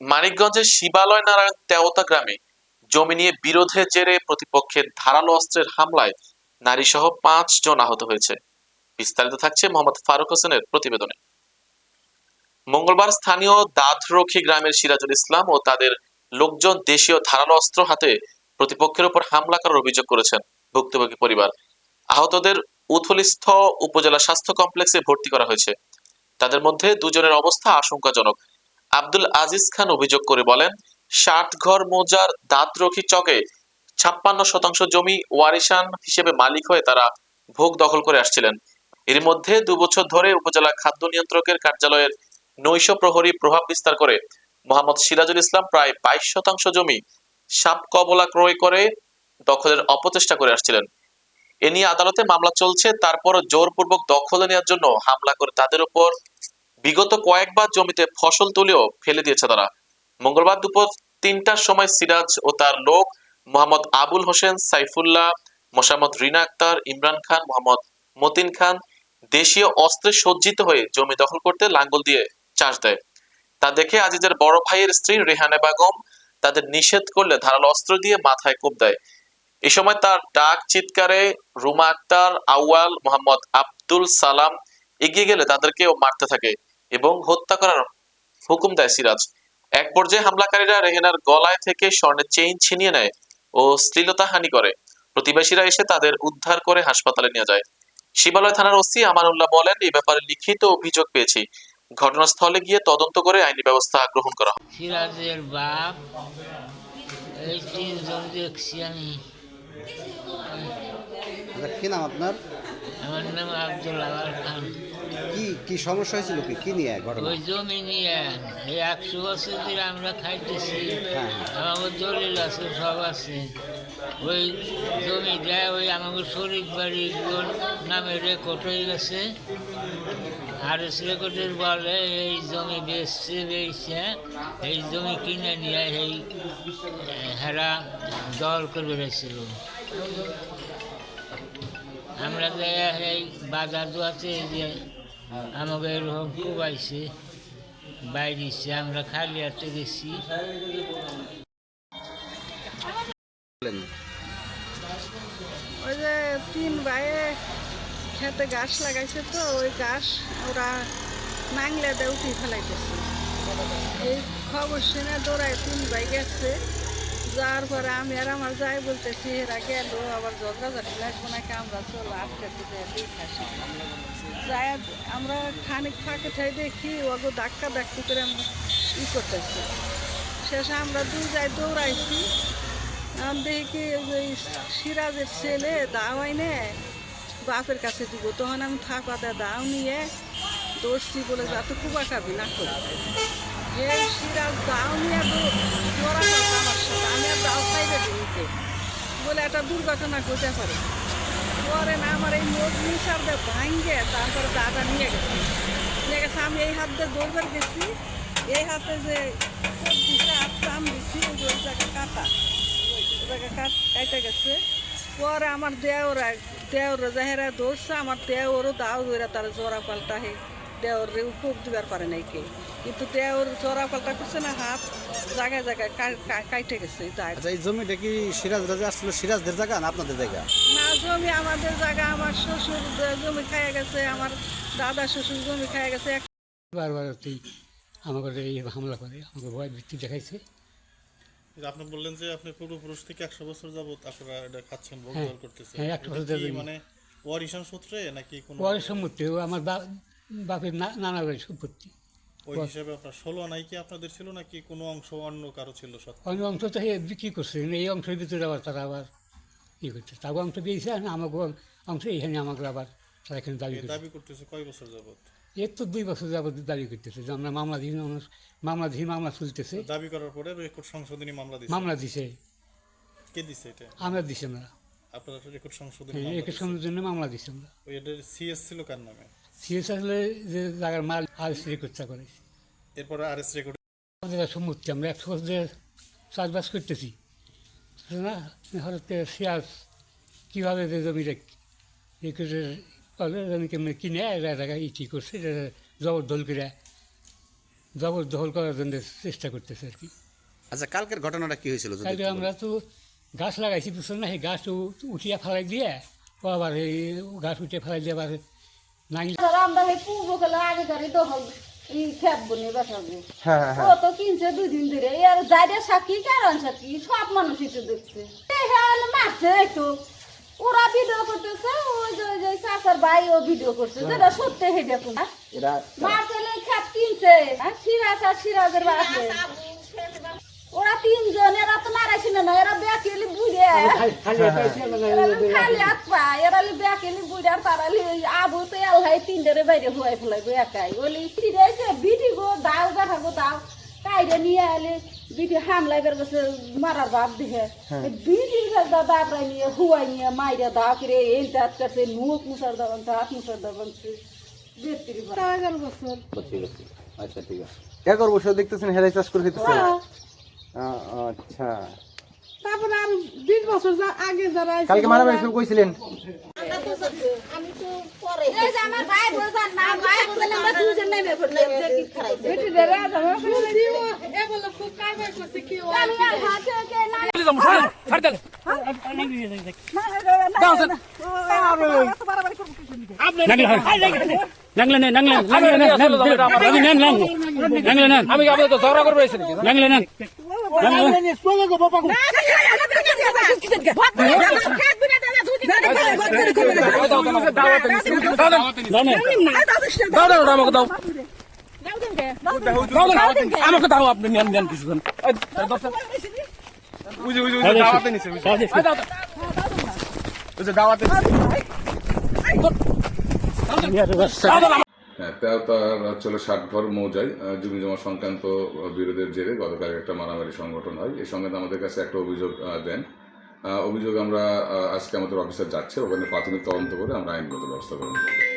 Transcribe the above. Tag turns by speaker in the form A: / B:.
A: মানিকগঞ্জের শিবালয় নারায়ণ তেওতা গ্রামে জমি নিয়ে বিরোধের জেরে প্রতিপক্ষের ধারালো অস্ত্রের হামলায় নারী সহ পাঁচ জন আহত হয়েছে। বিস্তারিত থাকছে মোহাম্মদ ফারুক হোসেনের প্রতিবেদনে। মঙ্গলবার স্থানীয় দাঁতরক্ষী গ্রামের সিরাজুল ইসলাম ও তাদের লোকজন দেশীয় ধারালো অস্ত্র হাতে প্রতিপক্ষের উপর হামলা করার অভিযোগ করেছেন ভুক্তভোগী পরিবার। আহতদের উথলিস্থ উপজেলা স্বাস্থ্য কমপ্লেক্সে ভর্তি করা হয়েছে। তাদের মধ্যে দুজনের অবস্থা আশঙ্কাজনক। আব্দুল আজিজ খান অভিযোগ করে বলেন ষাটঘর মৌজার দাঁতরক্ষী চকে ছাপ্পান্ন শতাংশ জমি ওয়ারিশান হিসেবে মালিক হয়ে তারা ভোগ দখল করে আসছিলেন। এর মধ্যে দুবছর ধরে উপজেলা খাদ্য নিয়ন্ত্রকের কার্যালয়ের নৈশ প্রহরী প্রভাব বিস্তার করে। মোহাম্মদ সিরাজুল ইসলাম প্রায় বাইশ শতাংশ জমি সাপ কবলা ক্রয় করে দখলের অপচেষ্টা করে আসছিলেন। এ নিয়ে আদালতে মামলা চলছে তারপর জোরপূর্বক দখলে নেওয়ার জন্য হামলা করে তাদের উপর বিগত কয়েকবার জমিতে ফসল তুলেও ফেলে দিয়েছে তারা। মঙ্গলবার দুপুর তিনটার সময় সিরাজ ও তার লোক মোহাম্মদ আবুল হোসেন, সাইফুল্লাহ, মোসাম্মদ রিনা আক্তার, ইমরান খান, মোহাম্মদ মতিন খান দেশীয় অস্ত্রে সজ্জিত হয়ে জমি দখল করতে লাঙ্গল দিয়ে চাষ দেয়। তা দেখে আজিজের বড় ভাইয়ের স্ত্রী রেহানে বেগম তাদের নিষেধ করলে ধারালো অস্ত্র দিয়ে মাথায় কোপ দেয়। এ সময় তার ডাক চিৎকারে রুমা আক্তার, আউয়াল, মোহাম্মদ আব্দুল সালাম এগিয়ে গেলে তাদেরকেও মারতে থাকে। এবং হত্যা করার হুকুম দেয় সিরাজ। এক পর্যায়ে হামলাকারীরা রেহেনার গলায় থেকে স্বর্ণের চেইন ছিনিয়ে নেয় ও শ্লীলতাহানি করে। প্রতিবেশীরা এসে তাদের উদ্ধার করে হাসপাতালে নিয়ে যায়। শিবালয় থানার ওসি আমানুল্লাহ বলেন এই ব্যাপারে লিখিত অভিযোগ পেয়েছি। ঘটনাস্থলে গিয়ে তদন্ত করে আইনি ব্যবস্থা গ্রহণ করা হবে
B: সিরাজের বাপ এই তিনজন দেখছি আমি
C: আচ্ছা নাম আপনার?
B: আমার নাম আব্দুল আওয়াল খান।
C: কি কি সমস্যা হয়েছিল কি? কি নিয়ে ঘটনা?
B: ওই জমি নিয়ে এই একশো বছর ধরে আমরা খাইতেছি।
C: হ্যাঁ।
B: আমাদের দলিল আছে সব আছে। ওই জমি দেয় ওই আমাকে শরীর বাড়ি নামে রেকর্ড হয়ে গেছে। আর রেকর্ডের বলে এই জমি বেচছে বেচছে এই জমি কিনে নিয়ে এই হেরা দল করে বেড়েছিল আমরা এই বাজার দোয়াতে এই যে আমাকে এরকম কুবাইছে বাইরেছে আমরা খালি হাতে গেছি।
D: ওই যে তিন ভাইয়ে খেতে গাছ লাগাইছে তো, ওই গাছ ওরা নাংলে দিয়ে উঠি ফেলাইতেছে। এই খবর শুনে দৌড়ায় তিন ভাই গেছে। যাওয়ার পরে আমি আর আমার যাই বলতেছি, এরা গেল আবার ঝগড়াঝাটি লাগবো নাকি? আমরা চলো আটকে দিতে যাই আমরা খানিক ফাঁকে ঠাই দেখি, ওগো ধাক্কা ধাক্কি করে আমরা ই করতেছি। শেষে আমরা দুই যাই দৌড়াইছি। আমি দেখি ওই সিরাজের ছেলে দাওয়াই নে বাপের কাছে দিব। তখন আমি থাকাতে দাও নিয়ে দৌড়ছি বলে যাতে কুবা খাবি না করি। এই আর দিতে বলে একটা দুর্ঘটনা ঘটে পারে পরে না আমার এই নোট মিশার দিয়ে ভাঙ্গে, তারপরে দাদা নিয়ে গেছে। নিয়ে গেছে, আমি এই হাত দিয়ে দৌড়বার গেছি। এই হাতে যে দিছে, হাত টান দিচ্ছি ওই ওই জায়গা কাটা। জায়গা কাট, কাইটা গেছে। পরে আমার দেওরা দেওর যাহেরা দৌড়ছে, আমার দেওরও দাও ধরে তার জোড়া পাল্টা হে দেওর রে কোপ দিবার পারে নাই কে। কিন্তু দেওর জোড়া পাল্টা করছে না হাত জায়গায় জায়গায় কাইটে গেছে
C: আচ্ছা এই জমিটা কি সিরাজ রাজা আসছিল সিরাজদের জায়গা না আপনাদের জায়গা?
D: না জমি আমাদের জায়গা আমার শ্বশুর জমি খাইয়া গেছে আমার দাদা শ্বশুর জমি খাইয়া গেছে।
E: বারবার তুই আমাকে এই হামলা করে আমাকে ভয় ভিত্তি দেখাইছে।
F: আপনি বললেন যে আপনি পূর্বপুরুষ থেকে একশো বছর যাবত আপনারা এটা খাচ্ছেন ভোগ
E: হ্যাঁ,
F: করতেছেন।
E: হ্যাঁ, একশো বছর
F: মানে ওয়ারিশান সূত্রে নাকি কোনো
E: ও আমার বাপের নানা বাড়ির সম্পত্তি।
F: ওই হিসাবে আপনার ষোলো নাই কি আপনাদের ছিল নাকি কোনো অংশ অন্য কারও ছিল
E: অন্য অংশ তো বিক্রি করছে এই অংশের ভিতরে আবার তারা আবার ই করছে। তাকে অংশ দিয়েছে আর আমাকে অংশ এইখানে আমাকে আবার তারা এখানে দাবি
F: দাবি করতেছে? কয় বছর যাবত
E: এর তো দুই বছর যাবত দাবি করতেছে যে আমরা মামলা দিই মামলা দিই মামলা চলতেছে
F: দাবি করার পরে রেকর্ড সংশোধনী মামলা দিচ্ছে
E: মামলা দিছে।
F: কে দিচ্ছে এটা?
E: আমরা দিছি আমরা।
F: আপনারা রেকর্ড সংশোধনী
E: হ্যাঁ,
F: দিছে।
E: সময়ের জন্য মামলা দিছি আমরা।
F: ওই এটার সিএস ছিল কার নামে?
E: সিএস আসলে যে জায়গার মাল আর স্ত্রী করতে করেছি
F: এরপরে আর এস রেকর্ড
E: আমাদের সম্মতি আমরা একশো বছর চাষবাস করতেছি। না হঠাৎ করে পেঁয়াজ কীভাবে যে জমিটা ই করে বলে জমি কেমনি কিনে এরা জায়গায় ই করছে এটা জবরদল করে জবরদখল করার জন্য চেষ্টা করতেছে আর কি।
C: আচ্ছা কালকের ঘটনাটা কি হয়েছিল
E: কালকে আমরা তো গাছ লাগাইছি বুঝছেন না সেই গাছ উঠিয়া ফেলাই দিয়ে ও আবার এই গাছ উঠিয়ে ফেলাই দিয়ে আবার
G: আমরা এই পূর্ব কালে আগে ধরে দখল ই খেত বনে বসাবো ও তো কিনছে দুই দিন ধরে। আর যাইরে সাক্ষী কারণ সাক্ষী সব মানুষই তো দেখছে। হ্যাঁ মারছে একটু ওরা ভিডিও করতেছে ওই যে ওই যে চাচার ভাই ও ভিডিও করছে। যেটা সত্যি হেঁটে কোন? মারছে খেত কিনছে। হ্যাঁ, সিরাজ আর সিরাজের বাড়ছে ওরা তিনজন এরা তো মারাইছিল না এরা বেকেলি বুড়ে। খালি হাত পা এরা লি বেকেলি। বুড়ে আর তারা আবু তো তিনটারে বাইরে ফেলাইবো একাই। ফিরেছে বিটি গো দাও দেখা গো দাও কাইরে নিয়ে আলে বিটি হামলাই বের গেছে মারার বাপ দেখে বিটির কাছে দাবরাই নিয়ে হুয়াই নিয়ে মাইরে দাও করে এই দাঁত কাছে মুখ মুসার দাবান হাত মুসার দাবান
D: এগারো বছর
C: ঠিক আছে আচ্ছা ঠিক আছে।
H: এগারো বছর দেখতেছেন হেরাই চাষ করে খেতেছেন
D: হ্যাঁ।
H: আচ্ছা
D: তারপরে আর বিশ বছর আগে যারা
H: কালকে মারামারি শুরু করেছিলেন
G: আমি আর হাতে কে না
I: আমি কি ঝগড়া করব দাও আমাকে দাও দাও দাও আমাকে দাও আপনি নেন নেন কিছুক্ষণ
H: দাওয়াতে নিছে দাওয়াতে
J: হ্যাঁ তার হচ্ছে ষাট ঘর মৌজায় জমি জমা সংক্রান্ত বিরোধের জেরে গতকাল একটা মারামারি সংগঠন হয়। এই সঙ্গে আমাদের কাছে একটা অভিযোগ দেন। অভিযোগ আমরা আজকে আমাদের অফিসার যাচ্ছে, ওখানে প্রাথমিক তদন্ত করে আমরা আইনগত ব্যবস্থা গ্রহণ করব।